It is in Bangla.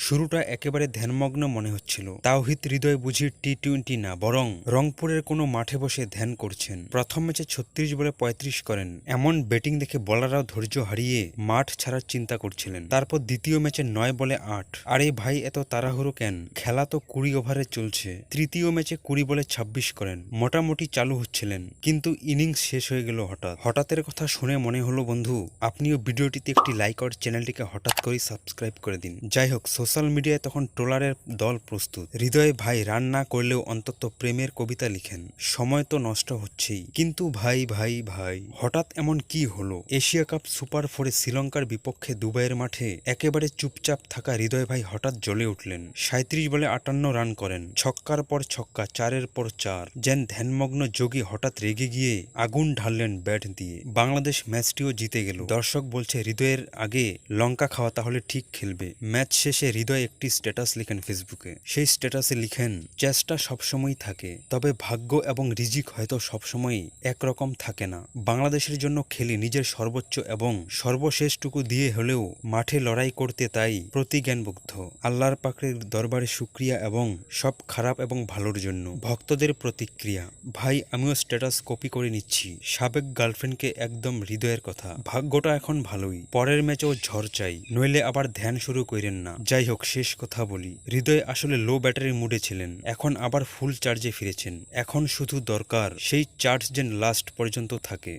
শুরুটা একেবারে ধ্যানমগ্ন মনে হচ্ছিল। তাওহিদ হৃদয় বুঝি টি টোয়েন্টি না, বরং রংপুরের কোনো মাঠে বসে ধ্যান করছেন। প্রথম ম্যাচে ছত্রিশ বলে পঁয়ত্রিশ করেন। এমন ব্যাটিং দেখে বলাররাও ধৈর্য হারিয়ে মাঠ ছাড়ার চিন্তা করছিলেন। তারপর দ্বিতীয় ম্যাচে নয় বলে আট। আরে ভাই, এত তাড়াহুড়ো কেন? খেলা তো কুড়ি ওভারে চলছে। তৃতীয় ম্যাচে কুড়ি বলে ছাব্বিশ করেন। মোটামুটি চালু হচ্ছিলেন। কিন্তু ইনিংস শেষ হয়ে গেল হঠাৎ। হঠাৎের কথা শুনে মনে হলো, বন্ধু, আপনিও ভিডিওটিতে একটি লাইক আর চ্যানেলটিকে হঠাৎ করেই সাবস্ক্রাইব করে দিন। যাই হোক সোশ্যাল মিডিয়ায় তখন ট্রোলারের দল প্রস্তুত। হৃদয়ে, ভাই, রান না করলেও অন্তত প্রেমের কবিতা লিখেন। সময় তো নষ্ট হচ্ছেই। কিন্তু, ভাই ভাই ভাই, হঠাৎ এমন কি হলো? এশিয়া কাপ সুপার ফোরে শ্রীলঙ্কার বিপক্ষে দুবাইয়ের মাঠে একেবারে চুপচাপ থাকা হৃদয়, ভাই, হঠাৎ জ্বলে উঠলেন। সাঁত্রিশ বলে আটান্ন রান করেন। ছক্কার পর ছক্কা, চারের পর চার। যেন ধ্যানমগ্ন যোগী হঠাৎ রেগে গিয়ে আগুন ঢাললেন ব্যাট দিয়ে। বাংলাদেশ ম্যাচটিও জিতে গেল। দর্শক বলছে, হৃদয়ের আগে লঙ্কা খাওয়া তাহলে ঠিক খেলবে। ম্যাচ শেষে হৃদয় একটি স্ট্যাটাস লিখেন ফেসবুকে সেই স্ট্যাটাসে লিখেন, চেষ্টা সবসময় থাকে, তবে ভাগ্য এবং রিজিক হয়তো সবসময়ই একরকম থাকে না। বাংলাদেশের জন্য খেলি নিজের সর্বোচ্চ এবং সর্বশেষটুকু দিয়ে হলেও মাঠে লড়াই করতে তাই প্রতিজ্ঞানবুদ্ধ। আল্লাহর পাকের দরবারে শুক্রিয়া এবং সব খারাপ এবং ভালোর জন্য। ভক্তদের প্রতিক্রিয়া, ভাই, আমিও স্ট্যাটাস কপি করে নিচ্ছি। সাবেক গার্লফ্রেন্ডকে একদম হৃদয়ের কথা। ভাগ্যটা এখন ভালোই। পরের ম্যাচেও ঝড় চাই। নইলে আবার ধ্যান শুরু করেন না। যাই হোক, শেষ কথা বলি। হৃদয় আসলে লো ব্যাটারির মুডে ছিলেন। এখন আবার ফুল চার্জে ফিরেছেন। এখন শুধু দরকার সেই চার্জ যেন লাস্ট পর্যন্ত থাকে।